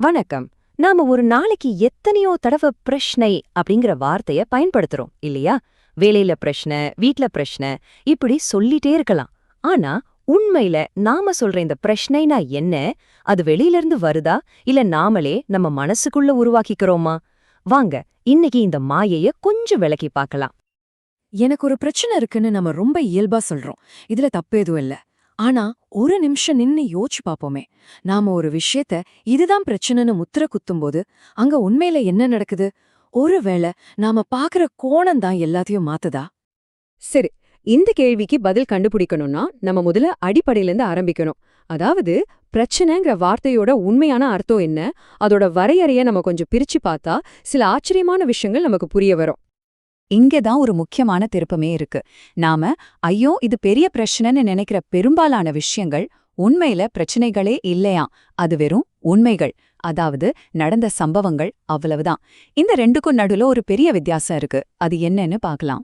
வணக்கம். நாம ஒரு நாளைக்கு எத்தனையோ தடவை பிரஷ்னை அப்படிங்கிற வார்த்தைய பயன்படுத்துறோம் இல்லையா? வேலையில பிரச்சனை வீட்ல பிரச்சனை இப்படி சொல்லிட்டே இருக்கலாம். ஆனா உண்மையில நாம சொல்ற இந்த பிரச்சனைனா என்ன? அது வெளியிலிருந்து வருதா? இல்ல நாமளே நம்ம மனசுக்குள்ள உருவாக்கிக்கிறோமா? வாங்க இன்னைக்கு இந்த மாயைய கொஞ்சம் விளக்கி பார்க்கலாம். எனக்கு ஒரு பிரச்சனை இருக்குன்னு நம்ம ரொம்ப இயல்பா சொல்றோம். இதுல தப்பு எதுவும் இல்ல. ஆனா ஒரு நிமிஷம் நின்னு யோசிச்சு பாப்போமே. நாம ஒரு விஷயத்த இதுதான் பிரச்சனைன்னு முத்திர குத்தும்போது அங்க உண்மையில என்ன நடக்குது? ஒருவேளை நாம பாக்குற கோணம் தான் எல்லாத்தையும் மாத்துதா? சரி இந்த கேள்விக்கு பதில் கண்டுபிடிக்கணும்னா நம்ம முதல்ல அடிப்படையிலேருந்து ஆரம்பிக்கணும். அதாவது பிரச்சனைங்கிற வார்த்தையோட உண்மையான அர்த்தம் என்ன? அதோட வரையறைய நம்ம கொஞ்சம் பிரிச்சு பார்த்தா சில ஆச்சரியமான விஷயங்கள் நமக்கு புரிய வரும். இங்கதான் ஒரு முக்கியமான திருப்பமே இருக்கு. நாம ஐயோ இது பெரிய பிரச்சனைன்னு நினைக்கிற பெரும்பாலான விஷயங்கள் உண்மையில பிரச்சனைகளே இல்லையாம் அது வெறும் உண்மைகள். அதாவது நடந்த சம்பவங்கள் அவ்வளவுதான். இந்த ரெண்டுக்கும் நடுல ஒரு பெரிய வித்தியாசம் இருக்கு. அது என்னன்னு பார்க்கலாம்.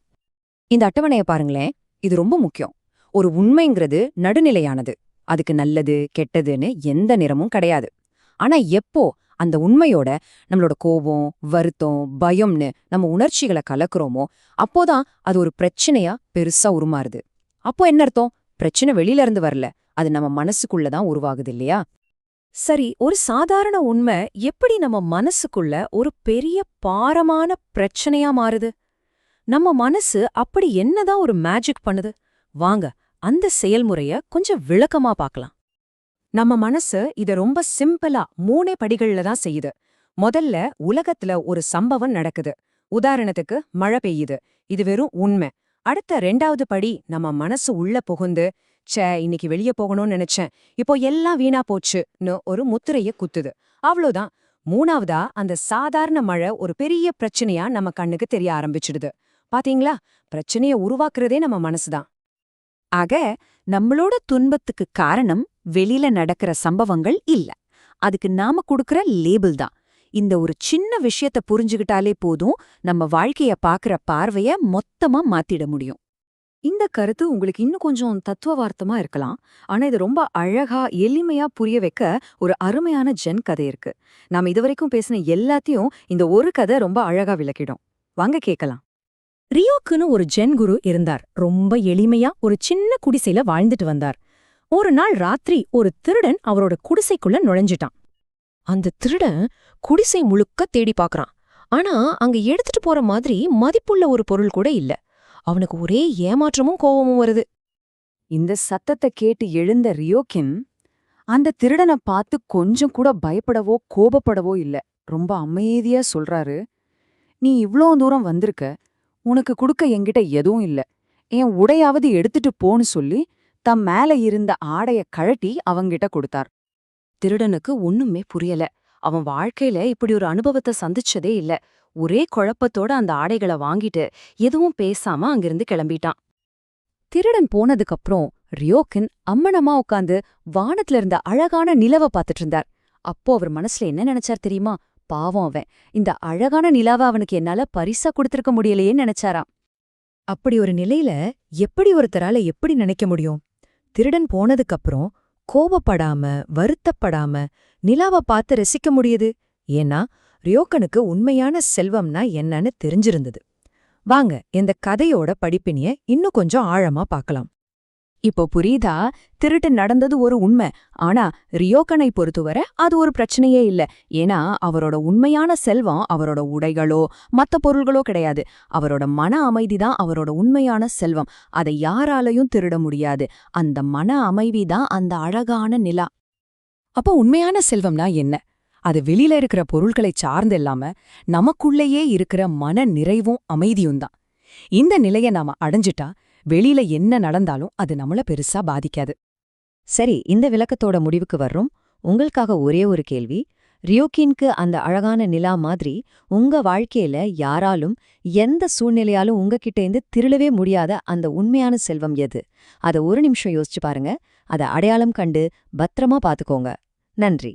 இந்த அட்டவணைய பாருங்களேன். இது ரொம்ப முக்கியம். ஒரு உண்மைங்கிறது நடுநிலையானது. அதுக்கு நல்லது கெட்டதுன்னு எந்த நிறமும் கிடையாது. ஆனா எப்போ அந்த உண்மையோட நம்மளோட கோபம் வருத்தம் பயம்னு நம்ம உணர்ச்சிகளை கலக்குறோமோ அப்போதான் அது ஒரு பிரச்சனையா பெருசா உருமாறுது. அப்போ என்ன அர்த்தம்? பிரச்சனை வெளியில இருந்து வரல. அது நம்ம மனசுக்குள்ள தான் உருவாகுது இல்லையா? சரி ஒரு சாதாரண உண்மை எப்படி நம்ம மனசுக்குள்ள ஒரு பெரிய பாரமான பிரச்சனையா மாறுது? நம்ம மனசு அப்படி என்னதான் ஒரு மேஜிக் பண்ணுது? வாங்க அந்த செயல்முறைய கொஞ்சம் விளக்கமா பார்க்கலாம். நம்ம மனசு இத ரொம்ப சிம்பிளா மூணே படிகள்ல தான் செய்யுது. முதல்ல உலகத்துல ஒரு சம்பவம் நடக்குது. உதாரணத்துக்கு மழை பெய்யுது. இது வெறும் உண்மை. அடுத்த ரெண்டாவது படி நம்ம மனசு உள்ள புகுந்து ச்சே இன்னைக்கு வெளிய போகணும்னு நினைச்சேன். இப்போ எல்லாம் வீணா போச்சுன்னு ஒரு முத்திரைய குத்துது. அவ்வளோதான். மூணாவதா அந்த சாதாரண மழை ஒரு பெரிய பிரச்சனையா நம்ம கண்ணுக்கு தெரிய ஆரம்பிச்சிடுது. பாத்தீங்களா? பிரச்சனைய உருவாக்குறதே நம்ம மனசுதான். ஆக நம்மளோட துன்பத்துக்கு காரணம் வெளியில நடக்கிற சம்பவங்கள் இல்ல. அதுக்கு நாம கொடுக்கற லேபிள் தான். இந்த ஒரு சின்ன விஷயத்த புரிஞ்சுகிட்டாலே போதும் நம்ம வாழ்க்கைய பாக்குற பார்வைய மொத்தமா மாத்திட முடியும். இந்த கருத்து உங்களுக்கு இன்னும் கொஞ்சம் தத்துவவார்த்தமா இருக்கலாம். ஆனா இது ரொம்ப அழகா எளிமையா புரிய வைக்க ஒரு அருமையான ஜென் கதை இருக்கு. நாம இதுவரைக்கும் பேசின எல்லாத்தையும் இந்த ஒரு கதை ரொம்ப அழகா விளக்கிடும். வாங்க கேக்கலாம் ரியோக்குன்னு ஒரு ஜென் குரு இருந்தார். ரொம்ப எளிமையா ஒரு சின்ன குடிசையில வாழ்ந்துட்டு வந்தார். ஒரு நாள் ராத்திரி ஒரு திருடன் அவரோட குடிசைக்குள்ள நுழைஞ்சிட்டான். அந்த திருடன் குடிசை முழுக்க தேடி பார்க்கறான் ஆனா அங்க எடுத்துட்டு போற மாதிரி மதிப்புள்ள ஒரு பொருள் கூட இல்ல. அவனுக்கு ஒரே ஏமாற்றமும் கோபமும் வருது. இந்த சத்தத்தை கேட்டு எழுந்த ரியோக்கின் அந்த திருடனை பார்த்து கொஞ்சம் கூட பயப்படவோ கோபப்படவோ இல்ல. ரொம்ப அமைதியா சொல்றாரு நீ இவ்ளோ தூரம் வந்திருக்க. உனக்கு கொடுக்க என்கிட்ட எதுவும் இல்ல. என் உடையாவது எடுத்துட்டு போன்னு சொல்லி தம் மேல இருந்த ஆடைய கழட்டி அவங்கிட்ட கொடுத்தார். திருடனுக்கு ஒண்ணுமே புரியல. அவன் வாழ்க்கையில இப்படி ஒரு அனுபவத்தை சந்திச்சதே இல்ல. ஒரே குழப்பத்தோட அந்த ஆடைகளை வாங்கிட்டு எதுவும் பேசாம அங்கிருந்து கிளம்பிட்டான். திருடன் போனதுக்கப்புறம் ரியோக்கின் அம்மனமா உட்காந்து வானத்துல இருந்த அழகான நிலவ பார்த்துட்டு இருந்தார். அப்போ அவர் மனசுல என்ன நினைச்சார் தெரியுமா? பாவம் அவன். இந்த அழகான நிலாவை அவனுக்கு என்னால பரிசா கொடுத்திருக்க முடியலையேன்னு நினைச்சாராம். அப்படி ஒரு நிலையில எப்படி ஒருத்தரால எப்படி நினைக்க முடியும்? திருடன் போனதுக்கப்புறம் கோபப்படாம வருத்தப்படாம நிலாவ பார்த்து ரசிக்க முடியுது? ஏன்னா ரியோக்கனுக்கு உண்மையான செல்வம்னா என்னன்னு தெரிஞ்சிருந்தது. வாங்க இந்த கதையோட படிப்பினிய இன்னும் கொஞ்சம் ஆழமா பார்க்கலாம். இப்போ புரியுதா? திருட்டு நடந்தது ஒரு உண்மை. ஆனா ரியோக்கனை பொறுத்தவரை அது ஒரு பிரச்சனையே இல்ல. ஏன்னா அவரோட உண்மையான செல்வம் அவரோட உடைகளோ மத்த பொருள்களோ கிடையாது. அவரோட மன அமைதிதான் அவரோட உண்மையான செல்வம். அதை யாராலையும் திருட முடியாது. அந்த மன அமைதிதான் அந்த அழகான நிலா. அப்போ உண்மையான செல்வம்னா என்ன? அது வெளியில இருக்கிற பொருள்களை சார்ந்து இல்லாம நமக்குள்ளேயே இருக்கிற மன நிறைவும் அமைதியும் தான். இந்த நிலைய நாம அடைஞ்சிட்டா வெளியில என்ன நடந்தாலும் அது நம்மள பெருசா பாதிக்காது. சரி இந்த விளக்கத்தோட முடிவுக்கு வர்றோம். உங்களுக்காக ஒரே ஒரு கேள்வி. ரியோக்கின்க்கு அந்த அழகான நிலா மாதிரி உங்க வாழ்க்கையில யாராலும் எந்த சூழ்நிலையாலும் உங்ககிட்டேந்து திருளவே முடியாத அந்த உண்மையான செல்வம் எது? அத ஒரு நிமிஷம் யோசிச்சு பாருங்க. அத அடையாளம் கண்டு பத்திரமா பாத்துக்கோங்க. நன்றி.